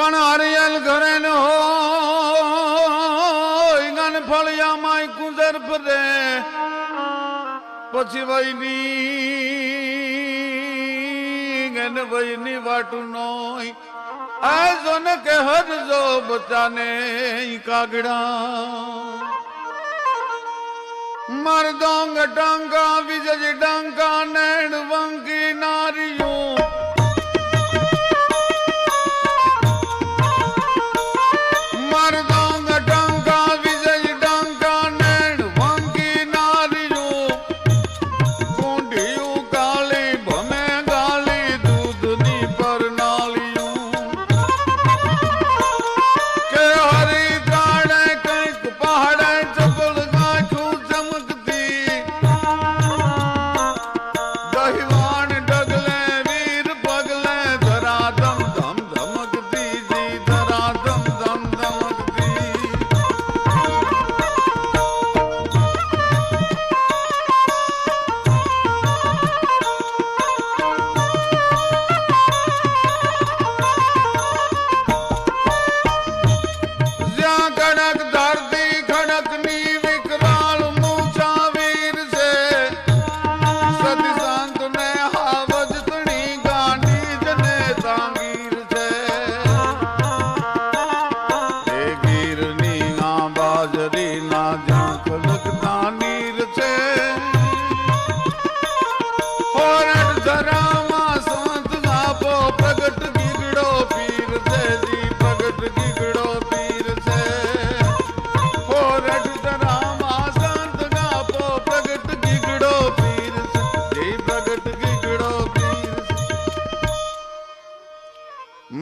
પણ હરિયલ ઘરે ન હોય. ગન ફળિયામાં કુંજર ફરે. પછી વહીની ગન વહીની વાટું નોય. આ જોન કે હરજો બચાને કાગડા. મરદોંગ ટંકા વિજજ ડંકા નેણ વંકી નારિયું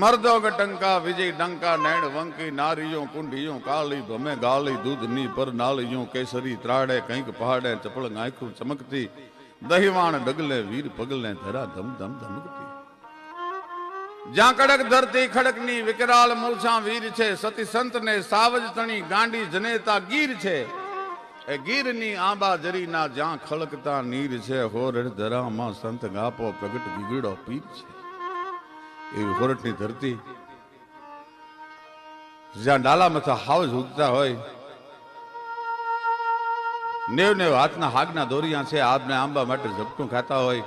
મર્દો ટંકા, વિજય ડંકા, નેણ વંકી નારીયો કુંડીઓ કાળી ભમે ગાલી દૂધની પર નાળીઓ, કેસરી ત્રાડે, કંઈક પહાડે ચપળ આંખું ચમકતી, દહીવાણ ડગલે, વીર પગલે ધરા ધમ ધમ ધમકતી. જ્યાં કડક ધરતી ખડકની વિકરાળ મૂછા વીર છે, સતી સંત ને સાવજ તણી ગાંડી જનેતા ગીર છે. એ ગીરની આંબા જરીના જ્યાં ખળકતા નીર છે, હોરડ ધરામાં સંત ગાપો પ્રગટ ગીગડો પીર છે. એવી હોરટની ધરતી. જ્યાં ડાલા મથા હાવ ઉગતા હોય નેવ નેવ હાથના હાગના દોરિયા છે આબને આંબા માટે ઝપટું ખાતા હોય.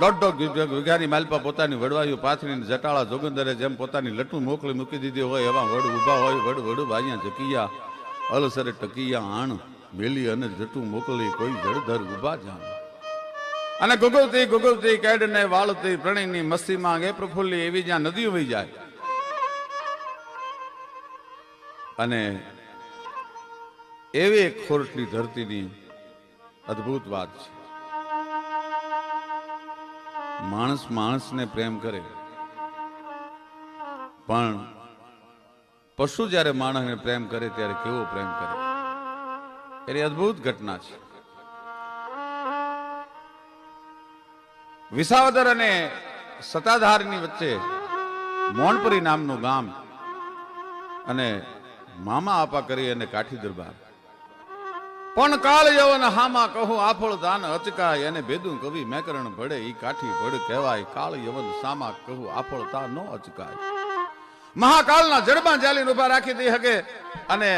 દોઢ દોઢ વીઘાની માલપા પોતાની વડવાયું પાથરીને જટાળા જોગંદરે જેમ પોતાની લટું મોકલી મૂકી દીધી હોય, એવા વડ ઊભા હોય, વડ વડ ભાઈયા ઝકીયા અલસરે ટકિયા, આણ, મેલી અને જટું મોકલી કોઈ જળધર ઊભા જાણ અને ગુગલતી ગુગલતી કેડને વાળતી પ્રણયની મસ્તી માંગે, પ્રફુલ્લી એવી જ્યાં નદી વહી જાય. અને એવી એક ખોરટની ધરતીની અદ્ભુત વાત છે. માણસ માણસને પ્રેમ કરે. પણ પશુ જ્યારે માણસને પ્રેમ કરે, ત્યારે કેવો પ્રેમ કરે? એની અદ્ભુત ઘટના છે. વિસાવદર અને સતાધારની વચ્ચે મોણપરી નામનું ગામ અને મામા આપા કરી અને કાઠી દરબાર. પણ કાળ યવન હામા કહું, આફળ દાન અચકાય અને ભેદું કવિ મેકરણ ભળે, ઈ કાઠી ભળ કહેવાય. કાળ યવન સામા કહું, આફળ તા નો અચકાય. મહાકાળના જડમાં જાલીને ઊભા રાખી દઈ હકે અને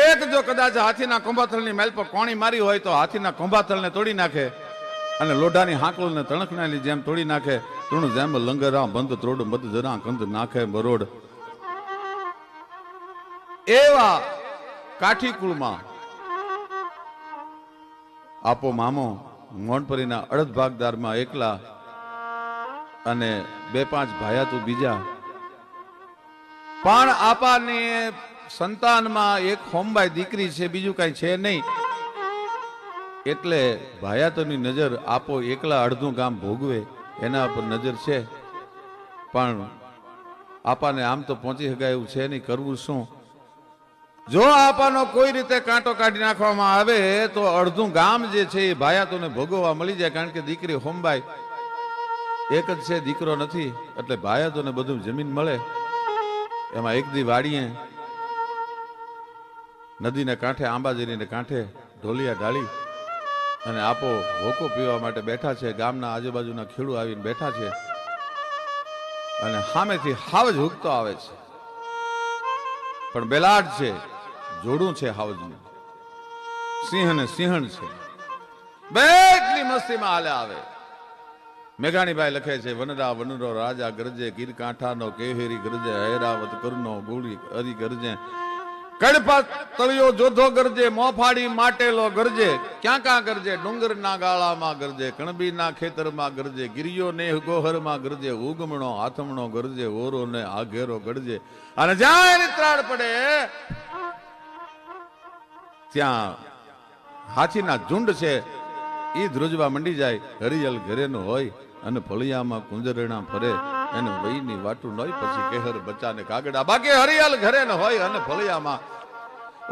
એક જો કદાચ હાથીના કુંભાથલની મેલ પર કોણી મારી હોય તો હાથીના કુંભાથલને તોડી નાખે. અને લોઢાની હાંકલને તણખનાલી જેમ તોડી નાખે, તૃણ જેમ લંગરા બંધ ત્રોડ, મધ જરા, કંદ નાખે, બરોડ. એવા કાઠી કુળમાં આપો મામો મોનપરીના અડધ ભાગદારમાં એકલા અને બે પાંચ ભાયા તો બીજા. પણ આપાની સંતાનમાં એક હોમબાઈ દીકરી છે, બીજું કઈ છે નહીં. એટલે ભાયાતોની નજર આપો એકલા અડધું ગામ ભોગવે, એના ઉપર નજર છે. પણ આપાને આમ તો પહોંચી શકાય એવું છે નહીં, કરવું શું? જો આપાનો કોઈ રીતે કાંટો કાઢી નાખવામાં આવે, તો અડધું ગામ જે છે એ ભાયાતોને ભોગવવા મળી જાય, કારણ કે દીકરી હોમબાઈ એક જ છે, દીકરો નથી, એટલે ભાયાતોને બધું જમીન મળે. એમાં એક દી વાડીએ નદીને કાંઠે, આંબાજીરીને કાંઠે ઢોલિયા ઢાળી અને આપો હોકો પીવા માટે બેઠા છે. ગામના આજુબાજુના ખેડૂ આવીને બેઠા છે. અને સામેથી હાવજ હુકતો આવે છે. પણ બેલાડ છે, જોડું છે હાવજનું. સિંહ ને સિંહણ છે. બે એટલી મસ્તીમાં હાલે આવે. મેઘાણીભાઈ લખે છે વનરા વનરો રાજા ગરજે, ગીર કાંઠાનો કેહેરી ગરજે, હૈરાવત કરનો ગોળી હરી ગરજે. કડપા તળિયો જોધો ગરજે મોફાડી માટેલો ગરજે. ક્યાં ક્યાં ગરજે? ડુંગરના ગાળામાં ગરજે, કણબીના ખેતરમાં ગરજે, ગિરિયો ને ગોહરમાં ગરજે, ઉગમણો હાથમણો ગરજે ઓરો ને આઘેરો ગરજે. અને જ્યાં એની ત્રાડ પડે, ત્યાં હાથીના ઝુંડ છે. ઈ ધ્રુજવા મંડી જાય. હરિયલ ઘરેનો હોય અને ફળિયામાં કુંજરણા ફરે. એને વહીની વાટું નહીં પછી કેહર બચ્ચાને કાગડા. બાકી હરિયાલ ઘરે ન હોય અને ફળિયામાં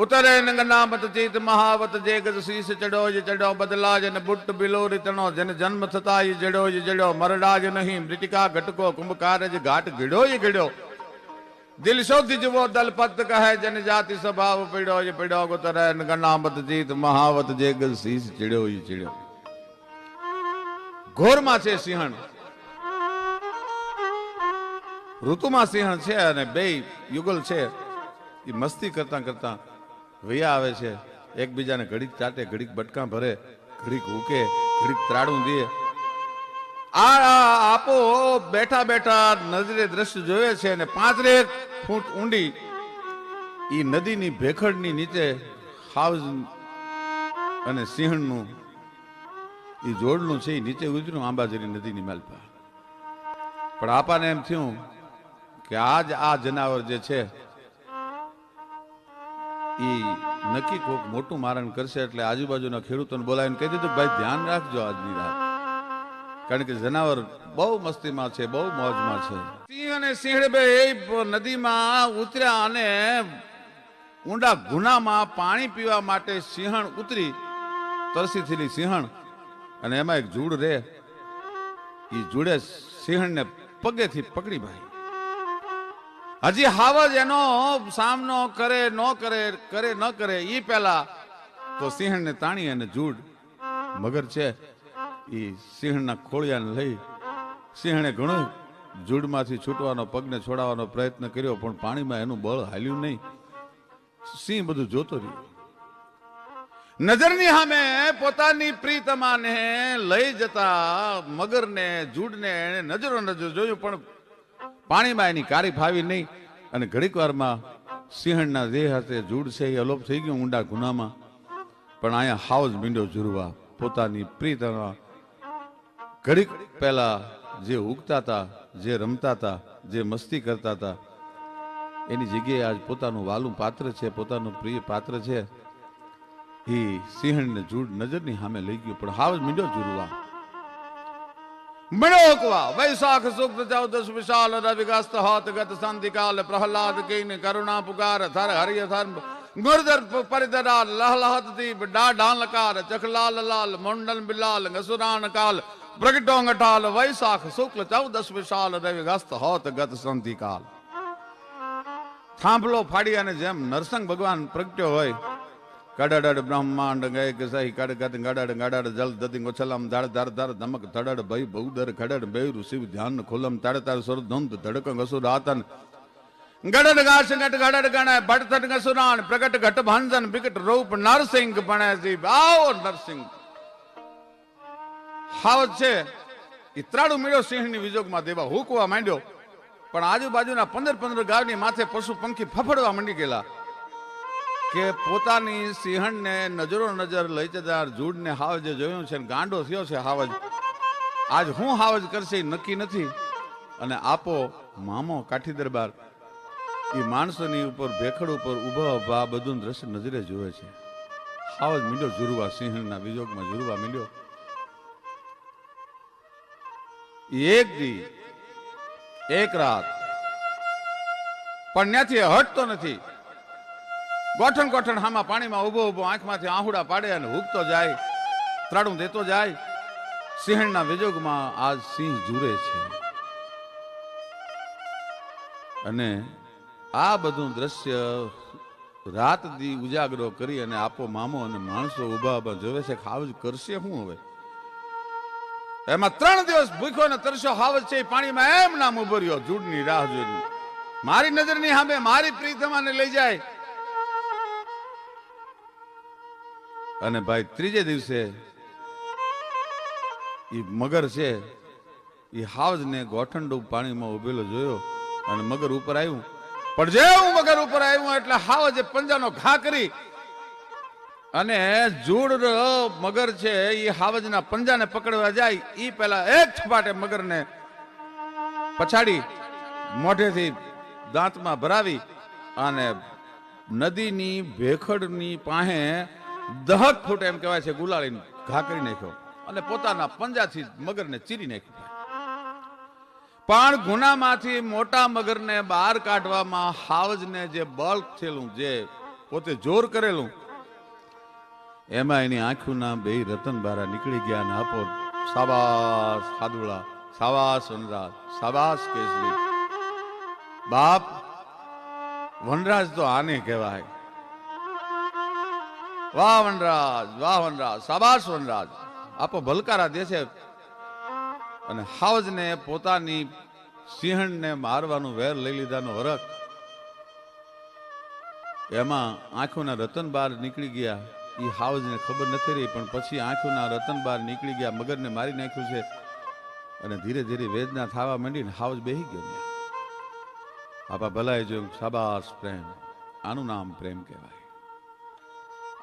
ઉતરે નંગનામત ચિત મહાવત જે ગજ શીશ ચડો જે ચડો બદલા જ ને બુટ્ટ બિલોરી તણો. જેને જન્મ થતા એ જડો જે જડો મરડા જ નહીં. મૃતિકા ઘટકો કુંભકાર જ ઘાટ ગીડો એ ગીડો દિલ શોધ જવો દલપત કહે જન જાતિ સ્વભાવ પીડો જે પીડો ઉતરે નંગનામત ચિત મહાવત જે ગજ શીશ ચડ્યો એ ચડ્યો. ઘોરમાં છે સિંહણ. ઋતુમાં સિંહણ છે અને બે યુગલ છે એ મસ્તી કરતા કરતા વૈયા આવે છે. એકબીજાને ઘડીક ચાટે, ઘડીક બટકા ભરે, ઘડીક ઉકે ઘડીક ત્રાડું દે. આ આપો બેઠા બેઠા નજરે દ્રશ્ય જોયે છે અને પાંચરે ફૂટ ઊંડી એ નદીની ભેખડની નીચે હાઉસ અને સિંહણનું એ જોડનું છે એ નીચે ઉતર્યું આંબાજરી નદીની માલપા. પણ આપાને એમ થયું કે આજ આ જનાવર જે છે એ નક્કી કોક મોટું મારણ કરશે એટલે આજુબાજુના ખેડૂતોને બોલાવીને કહી દીધું, ભાઈ, ધ્યાન રાખજો આજની રાત. કારણ કે જનાવર બહુ મસ્તીમાં છે, બહુ મોજમાં છે. સિંહ અને સિંહ બે નદીમાં ઉતર્યા અને ઊંડા ગુનામાં પાણી પીવા માટે સિંહણ ઉતરી, તરસી થયેલી સિંહણ, અને એમાં એક જૂડ રે. એ જુડે સિંહણને પગેથી પકડી ભાઈ. હજી હાવજ એનો સામનો કરે, ન કરે કરે, ન કરે એ પેલા તો સિંહણને તાણી અને જૂડ. મગર છે એ સિંહણના ખોળિયાને લઈ સિંહણે ઘણું જૂડમાંથી છૂટવાનો, પગને છોડાવવાનો પ્રયત્ન કર્યો, પણ પાણીમાં એનું બળ હાલ્યું નહીં. સિંહ બધું જોતો રહ્યો. નજરની સામે પોતાની પ્રીતમાને લઈ જતા મગરને, જૂડને નજરો નજર જોયું, પણ પાણીમાં એની કારી ફાવી નહીં અને ઘડીક વારમાં સિંહણના દેહ હાથે જૂડ એ અલોપ થઈ ગયું ઊંડા ગુનામાં. પણ અહીંયા હાઉસ મીંડો જુરવા પોતાની પ્રીતમા ઘડીક પહેલા જે ઉગતા હતા, જે રમતા હતા, જે મસ્તી કરતા હતા, એની જગ્યાએ આજ પોતાનું વાલું પાત્ર છે, પોતાનું પ્રિય પાત્ર છે. એ સિંહણને જૂડ નજરની સામે લઈ ગયું, પણ હાવ મીંડો જુરવા મિણોકવા, વૈશાખ શુક્લ ચૌદશ વિશાલ રવિગસ્ત હોત ગત સંધિકાલ, પ્રહલાદ કિન કરુણા પુકાર, થર હરિય થર ગુરદર પરિદરા લહલહત દીપ, ડાઢાલકાર, ચખલાલ લાલ, મુંડલ બિલાલ ગસુરાન કાલ પ્રગટો ગઠાલ વૈશાખ શુક્લ ચૌદશ વિશાલ રવિગસ્ત હોત ગત સંધિકાલ. થાંભલો ફાડી અને જેમ નરસંગ ભગવાન પ્રગટ્યો હોય કડડ બ્રહ્માંડ ગય કે સહી કડ કદ ગડડ ગડડ જલ દધિ ગોછલમ ધડ ધર ધર ધમક ધડડ ભય બૌદર ખડડ બેરુ શિવ ધ્યાન ખુલમ તડ તર સુર ધુંધ ધડક ગસુ રાતન ગડડ ગાશ ગટ ગડડ ગણ ભટથટ ગસુરાન પ્રગટ ઘટ ભાંજન વિકટ રૂપ નરસિંહ બણે જીવ આવો નરસિંહ હાવત છે એ ત્રાડું મેળ્યો સિંહની વિજોગમાં દેવા હુકવા માંડ્યો પણ આજુબાજુના પંદર પંદર ગાવની માથે પશુ પંખી ફફડવા મંડી ગયેલા કે પોતાની સિંહણને નજરો નજર લઈ જતા જૂડને હાવજ જોયું છે ગાંડો થયો છે હાવજ. આજ હું હાવજ કરશે નક્કી નથી. અને આપો મામો કાઠી દરબાર. એ માણસોની ઉપર ભેખડ ઉપર ઊભા ઊભા બધું દ્રશ્ય નજરે જોવે છે. હાવજ મીંડ્યો જુરવા સિંહણના વિજોગમાં જુરવા મીંડ્યો. એક દી, એક રાત. પણ ત્યાંથી હટતો નથી. ગોઠણ ગોઠણ હામાં પાણીમાં ઊભો ઊભો આંખમાંથી આહુડા પાડે અને હૂકતો જાય, ત્રાડું દેતો જાય. સિંહણના વિજોગમાં આજ સિંહ જુરે છે. અને આ બધું દ્રશ્ય રાત દી ઉજાગરો કરી અને આપો મામો અને માણસો ઊભા જોવે છે ખાવ કરશે શું હવે? એમાં ત્રણ દિવસ ભૂખ્યો ને તરસ્યો હાવજ છે પાણીમાં એમ નામ ઉભર્યો જૂડની રાહ જોઈને. મારી નજરની સામે મારી પ્રીતમાને લઈ જાય. અને ભાઈ ત્રીજે દિવસે એ મગર છે એ હાવજને ગોઠંડું પાણીમાં ઉભેલો જોયો અને મગર ઉપર આવ્યું પણ જેવું મગર ઉપર આવ્યું એટલે હાવજે પંજાનો ઘા કરી અને જોડ મગર છે એ હાવજના પંજાને પકડવા જાય એ પેલા એક છપાટે મગરને પછાડી મોઢેથી દાંતમાં ભરાવી અને નદીની ભેખડની પાસે દહક ફૂટ એમ કહેવાય છે ગુલાળીને. ઘા કરી નાખ્યો અને પોતાના પંજાથી મગરને ચીરી નાખ્યો પણ ગુનામાંથી મોટા મગરને બહાર કાઢવામાં હાવજને જે બળ થયેલું, જે પોતે જોર કરેલું, એમાં એની આંખોના બે રતન બારા નીકળી ગયા ને આપો સાબાસ હાદુળા સાબાસ વનરાજ, સાબાસ કેસરી. બાપ, વનરાજ તો આને કહેવાય. વાહ વનરાજ વાહ વનરાજ સાબાસ વનરાજ આપો ભલકારા દે છે અને હાવજને પોતાની સિંહણને મારવાનું વેર લઈ લીધાનો હરખ. એમાં આંખોના રતન બાર નીકળી ગયા. એ હાવજને ખબર નથી રહી, પણ પછી આંખોના રતન બાર નીકળી ગયા, મગરને મારી નાખ્યું છે. અને ધીરે ધીરે વેદના થવા માંડીને હાવજ બેહી ગયો. આપા ભલાએ જોયું, સાબાસ પ્રેમ. આનું નામ પ્રેમ કહેવાય.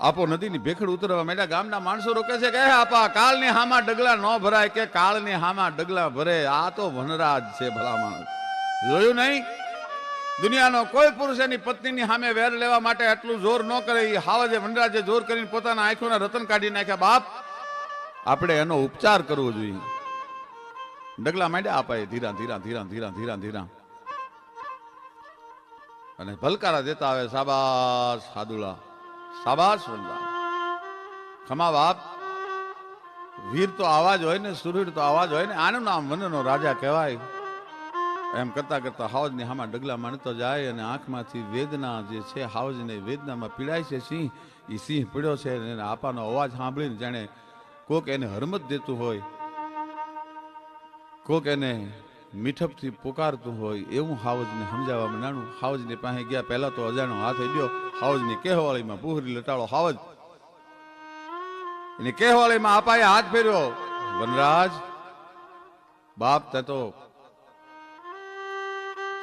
આપો નદીની ભેખડ ઉતરવા માંડ્યા. ગામના માણસો રોકે છે કે આપા, કાળની હામાં ડગલા ન ભરાય કે કાળની હામાં ડગલા ભરે. આ તો વનરાજ છે ભલા માણસ. જોયું નહીં? દુનિયાનો કોઈ પુરુષ એની પત્નીની સામે વેર લેવા માટે આટલું જોર ન કરે. એ હાવજે વનરાજે જોર કરીને પોતાના આંખોના રતન કાઢી નાખ્યા. બાપ, આપણે એનો ઉપચાર કરવો જોઈએ. ડગલા માંડ્યા આપાએ ધીરા ધીરા ધીરા ધીરા ધીરા ધીરા. અને ભલકારા દેતા આવે, સાબાસ સાદુલા સાબાસ વનરાજ ખમા બાપ, વીર તો આવાજ હોય ને સુરવીર તો આવાજ હોય ને, આનું નામ વનનો રાજા કહેવાય. એમ કરતા કરતા હાવજની હામાં ડગલા માણતો જાય અને આંખમાંથી વેદના જે છે, હાવજને વેદનામાં પીડાય છે સિંહ. એ સિંહ પીડ્યો છે અને આપાનો અવાજ સાંભળીને જાણે કોક એને હરમત દેતું હોય, કોક એને મીઠપથી પોકારતું હોય એવું હાવજને સમજાવવા નાનું. હાવજની પાસે ગયા, પહેલા તો અજાણો હાથ ગયો હાવજની કેહવાળીમાં પુહરી લટાળો હાવજ. એની કેહવાળીમાં આપાએ હાથ ફેર્યો. વનરાજ, બાપ તે તો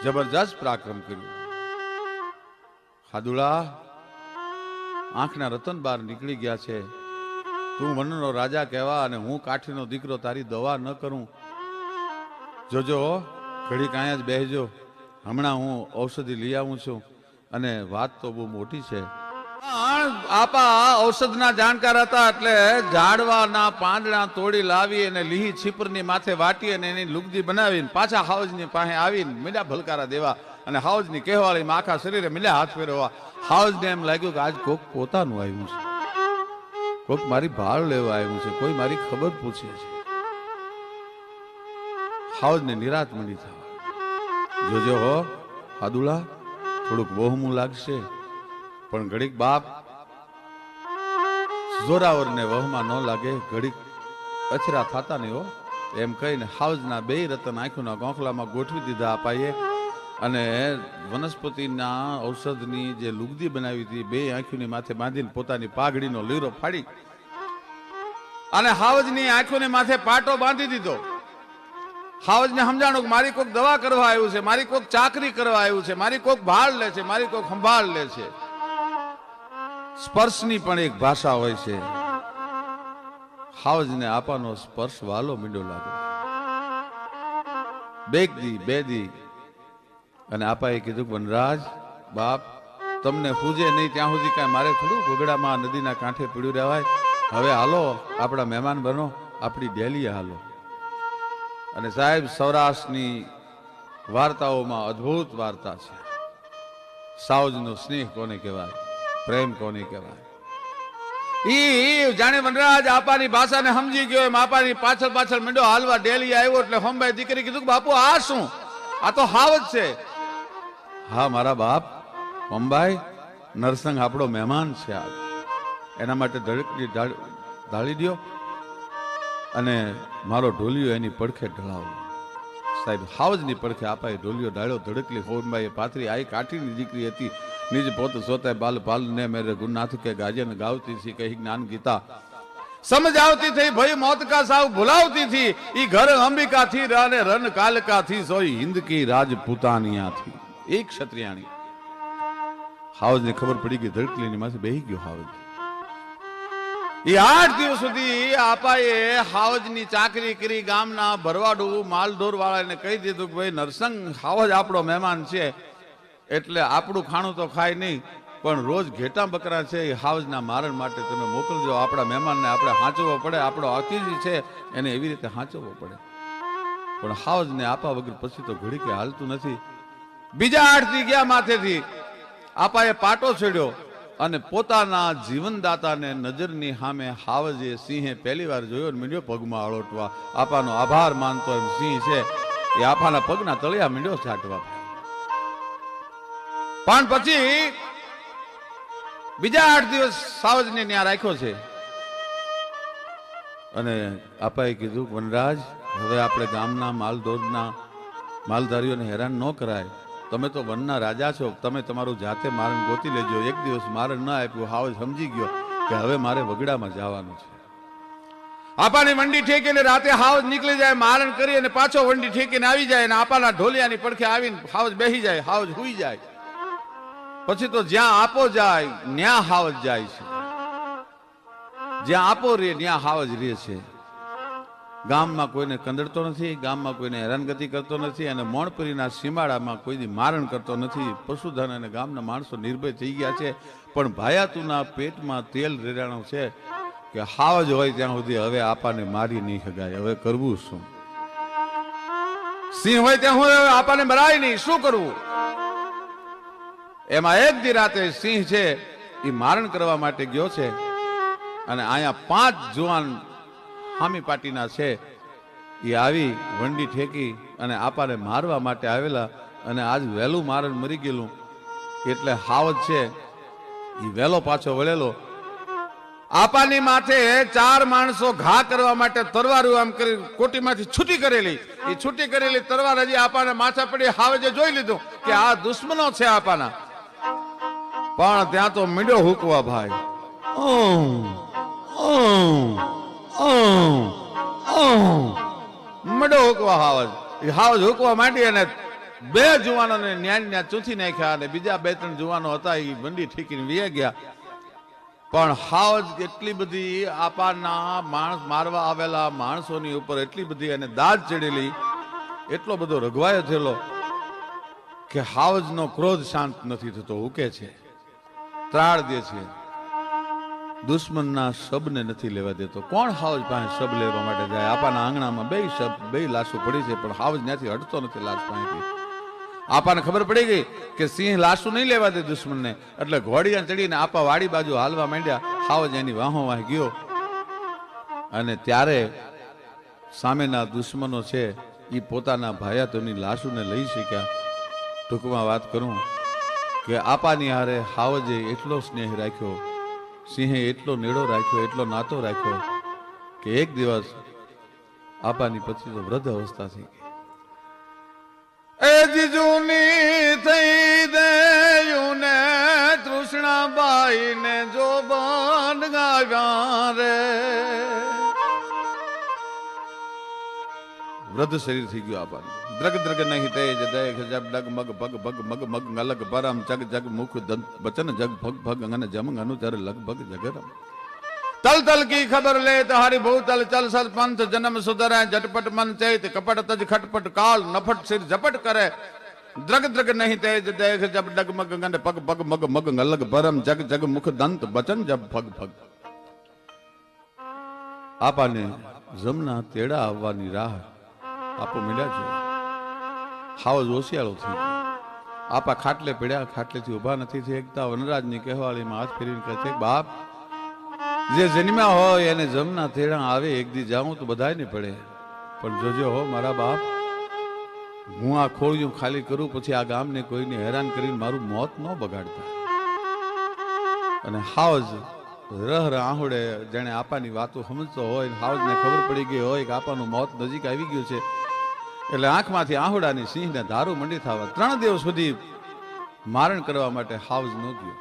જબરજસ્ત પરાક્રમ કર્યું. હાદુડા આંખના રતન બાર નીકળી ગયા છે. તું વનનો રાજા કહેવા અને હું કાઠીનો દીકરો તારી દવા ન કરું. જોજો, ઘડીક અહીંયા જ બેસજો હમણાં હું ઔષધિ લઈ આવું છું અને વાત તો બહુ મોટી છે. આપા ઔષધના જાણકાર હતા એટલે ઝાડવાના પાંદડા તોડી લાવી અને લીહી છીપરની માથે વાટી અને એની લુગદી બનાવીને પાછા હાઉજની પાસે આવીને મીડા ભલકારા દેવા અને હાઉજની કહેવાળીમાં આખા શરીરે મીડા હાથ ફેરવવા. હાઉજને એમ લાગ્યું કે આજ કોક પોતાનું આવ્યું છે. કોક મારી ભાળ લેવા આવ્યું છે. કોઈ મારી ખબર પૂછે છે. હાઉજને નિરાત મળી થવા જોજો હો હાદુલા થોડુંક વહમું લાગશે, પણ ઘડીક બાપ જોરાવરને વહમાં ન લાગે, ઘડીક અછરા થતા નહીં હો. એમ કહીને હાઉસના બે રતન આંખોના ગોખલામાં ગોઠવી દીધા અપાઈએ અને વનસ્પતિના ઔષધની જે લુગદી બનાવી હતી, બે આંખોની માથે બાંધીને પોતાની પાઘડીનો લીરો ફાડી અને હાવજની આંખોને માથે પાટો બાંધી દીધો. હાવજને સમજાણું કે મારી કોઈક દવા કરવા આવ્યું છે, મારી કોઈક ચાકરી કરવા આવ્યું છે, મારી કોઈક ભાળ લે છે, મારી કોઈક સંભાળ લે છે. સ્પર્શની પણ એક ભાષા હોય છે. હાવજને આપાનો સ્પર્શ વાલો મીંડો લાગે. બે દી બે દી. અને આપાએ કીધું વનરાજ, બાપ, તમને પૂજે નહીં, ત્યાં સુધી કાંઈ મારે થોડું? ગોગડામાં નદીના કાંઠે પીડ્યું રહેવાય. હવે હાલો, આપણા મહેમાન બનો, આપણી ડેલીએ હાલો. અને સાહેબ, સૌરાષ્ટ્રની વાર્તાઓમાં અદ્ભુત વાર્તા છે. સાવજનો સ્નેહ કોને કહેવાય? પ્રેમ કોને કહેવાય? ઈ જાણે વનરાજ આપાની ભાષાને સમજી ગયો એમ, આપાની પાછળ પાછળ મંડો હાલવા ડેલી આવ્યો એટલે હોમભાઈ દીકરી કીધું કે બાપુ, આ શું? આ તો હાવજ છે. હા, મારા બાપ હોમભાઈ નરસંગ આપણો મહેમાન છે આ એના માટે ધડકડી ઢાળ- દ્યો. અને મારો ઢોલિયો એની પડખે ઢળાવો. સાહેબ, હાવજની પડખે આપાએ ઢોલિયો ડાળ્યો ધડકલી હોનબાઈએ પાથરી, આઈ કાઠીની દીકરી હતી. નિજ પોત સોતે બાલ બાલ ને મેરે ગુરુનાથ કે ગાજન ગાવતી સી કહી જ્ઞાન ગીતા. સમજ આવતી થઈ, ભય મોત કા સાવ ભુલાવતી થી ઈ ઘર અંબિકા થી રાને રન કાલકા થી સોઈ હિન્દ કી રાજપૂતાનિયા થી એક ક્ષત્રિયાણી. હાવજ ને ખબર પડી ગઈ, ધડકલીની માથે બેહી ગયો હાવજ. એ આઠ દિવસ સુધી આપાએ હાવજની ચાકરી કરી ગામના ભરવાડું માલઢોર વાળાને કહી દીધું કે ભાઈ, નરસંગ, હાવજ આપણો મહેમાન છે, એટલે આપણું ખાણું તો ખાય નહીં, પણ રોજ ઘેટા બકરા છે, એ હાવજના મારણ માટે તમે મોકલજો. આપણા મહેમાનને આપણે હાંચવો પડે, આપણો અતિથિ છે, એને એવી રીતે હાંચવવો પડે. પણ હાવજને આપા વગર પછી તો ઘડી કે હાલતું નથી. બીજા આઠ દી ગયા માથેથી, આપાએ પાટો છેડ્યો. અને પોતાના જીવનદાતાને નજરની સામે હાવજે સિંહે પહેલી વાર જોયો ને મીંડ્યો પગમાં અળોટવા આપાનો આભાર માનતો એમ સિંહ છે. એ આપાના પગના તળિયા મીંડ્યો છાંટવા. પણ પછી બીજા આઠ દિવસ સાવજને ત્યાં રાખ્યો છે. અને આપાએ કીધું વનરાજ, હવે આપણે ગામના માલદોરના માલધારીઓને હેરાન ન કરાય. તમે તો વનના રાજા છો. તમે તમારું જાતે મારણ ગોતી લેજો. એક દિવસ મારણ ના આપ્યું. હાવ સમજી ગયો કે હવે મારે વગડામાં જવાનું છે. આપાની વંડી ઠેકીને રાતે હાવજ નીકળી જાય, મારણ કરી અને પાછો વંડી ઠેકીને આવી જાય અને આપાના ઢોલિયાની પડખે આવીને હાવજ બેસી જાય હાવજ હુઈ જાય. પછી તો જ્યાં આપો જાય, ન્યા હાવજ જાય છે. જ્યાં આપો રે ત્યાં હાવજ રે છે. ગામમાં કોઈને કંદડતો નથી, ગામમાં કોઈને હેરાનગતિ કરતો નથી અને મોણપુરીના સીમાડામાં કોઈ દી મારણ કરતો નથી. પશુધન અને ગામના માણસો નિર્ભય થઈ ગયા છે. પણ ભાયાતુના પેટમાં તેલ રેડાણું છે કે હાવ જ હોય ત્યાં સુધી હવે આપાને મારી નહીં શકાય. હવે કરવું શું? સિંહ હોય ત્યાં હું આપાને મરાય નહીં. શું કરવું? એમાં એક દી રાતે સિંહ છે એ મારણ કરવા માટે ગયો છે. અને અહીંયા પાંચ જુવાન હામી પાટીના છે. એ આવી વંડી ઠેકી અને આપાને મારવા માટે આવેલા અને આજ વહેલું મારણ મરી ગયેલું. એટલે હાવજ છે. એ વહેલો પાછો વળેલો. આપાની માથે ચાર માણસો ઘા કરવા માટે તરવાર આમ કરી કોટીમાંથી છૂટી કરેલી. એ છૂટી કરેલી તરવાર હજી આપાને માથા પડી હાવજે જોઈ લીધું કે આ દુશ્મનો છે આપાના. પણ ત્યાં તો મીડો હુકવા ભાઈ. ઓ ઓમ. મીંડો હુકવા હાવજ. હાવજ હુકવા માંડી અને બે જુવાનોને ન્યાય ન્યા ચૂંથી નાખ્યા અને બીજા બે ત્રણ જુવાનો હતા એ બંડી ઠીકીને વીએ ગયા. પણ હાવજ એટલી બધી આપાના માણસ મારવા આવેલા માણસોની ઉપર એટલી બધી અને દાદ ચડેલી, એટલો બધો રઘવાયો થયેલો કે હાવજનો ક્રોધ શાંત નથી થતો હુકે છે. ત્રાળ દે છે. દુશ્મનના શબને નથી લેવા દેતો. કોણ હાવજ પાસે શબ લેવા માટે જાય? આપાના આંગણામાં બે શબ, બે લાશો પડી છે, પણ હાવજ ત્યાંથી હટતો નથી લાશ પાસેથી. આપાને ખબર પડી ગઈ કે સિંહ લાશો નહીં લેવા દે દુશ્મનને. એટલે ઘોડિયા ચડીને આપા વાડી બાજુ હાલવા માંડ્યા. હાવજ એની વાહો વાહ ગયો. અને ત્યારે સામેના દુશ્મનો છે એ પોતાના ભાયાતોની લાશોને લઈ શક્યા. ટૂંકમાં વાત કરું કે આપાની હારે હાવજે એટલો સ્નેહ રાખ્યો સિંહે એટલો નેડો રાખ્યો, એટલો નાતો રાખ્યો કે એક દિવસ આપાની પછી તો વૃદ્ધ અવસ્થા થઈ ગઈ. એ જીજુની થઈ દેયું ને તૃષ્ણાબાઈ ને જો બન ગાવ્યા રે. વૃદ્ધ શરીર થઈ ગયું આપણને દ્રગ દ્રગ નહીં તે જ દય જબ ડગ મગ ભગ ભગ મગ મગ અલગ પરમ જગ જગ મુખ દંત બચન જગ ભગ ભગ અંગન જમંગ અનુચર લગભગ જગરમ. તલ તલ કી ખબર લે તારી ભૂતલ ચલ સલ પંથ જન્મ સુધરે ઝટપટ મન ચૈત કપટ તજ ખટપટ કાલ નફટ સિર ઝપટ કરે. દ્રગ દ્રગ નહીં તેજ દેખ જબ ડગ મગ ગંડ પગ પગ મગ મગ અલગ પરમ જગ જગ મુખ દંત બચન જબ ભગ ભગ. આપાને જમના તેડા આવવાની રાહ આપો મળ્યા છે. હાવજ હોશિયાળો થઈ આપા ખાટલે પડ્યા, ખાટલેથી ઊભા નથી થઈ એકતા વનરાજની કહેવાળીમાં હાથ ફેરીને કહે છે, બાપ, જે જન્મ્યા હોય એને જમના તેડા આવે, એક દી જાઉં તો બધાયને પડે. પણ જોજો હો, મારા બાપ, હું આ ખોળિયું ખાલી કરું, પછી આ ગામને કોઈને હેરાન કરીને મારું મોત ન બગાડતા. અને હાવજ રહ આહોડે જેણે આપાની વાતો સમજતો હોય હાવજને ખબર પડી ગઈ હોય કે આપાનું મોત નજીક આવી ગયું છે. એટલે આંખમાંથી આહુડાની સિંહને ધારું મંડી થવા ત્રણ દિવસ સુધી મારણ કરવા માટે હાવજ ન ગયો.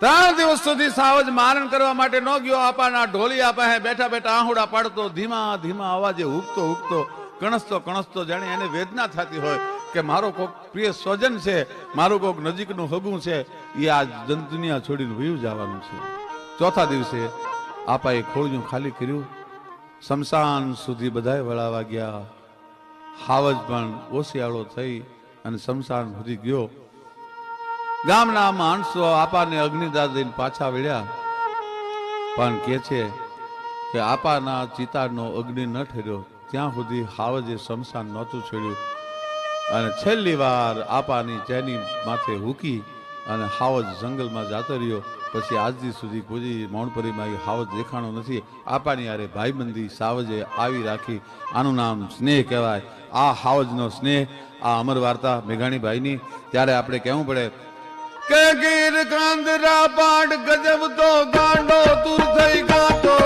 ત્રણ દિવસ સુધી સાવજ મારણ કરવા માટે ન ગયો. આપાના ઢોલિયા પાસે બેઠા બેઠા આહુડા પાડતો, ધીમા ધીમા અવાજે ઉગતો ઉગતો, કણસતો કણસતો જાણે એને વેદના થતી હોય કે મારો કોક પ્રિય સ્વજન છે, મારું કોક નજીકનું હગું છે, એ આ જન દુનિયા છોડીને વયું જવાનું છે. ચોથા દિવસે આપાએ ખોળિયું ખાલી કર્યું. શમશાન સુધી બધાએ વળાવા ગયા. હાવજ પણ ઓશિયાળો થઈ અને શમશાન સુધી ગયો. ગામના માણસો આપાને અગ્નિદાન દઈને પાછા વળ્યા. પણ કે છે કે આપાના ચિતાનો અગ્નિ ન ઠર્યો. ત્યાં સુધી હાવજે શમશાન નહોતું છોડ્યું. અને છેલ્લી વાર આપાની ચેની માથે હૂકી અને હાવજ જંગલમાં જાતો રહ્યો. પછી આજથી સુધી કોઈ મૌણપરીમાં એ હાવજ દેખાણો નથી. આપાની યારે ભાઈબંધી સાવજે આવી રાખી. આનું નામ સ્નેહ કહેવાય. આ હાવજનો સ્નેહ, આ અમર વાર્તા મેઘાણીભાઈની. ત્યારે આપણે કહેવું પડે કે ગીર કાંદરા પાડ ગજબ તો ગાંડો તું થઈ ગાતો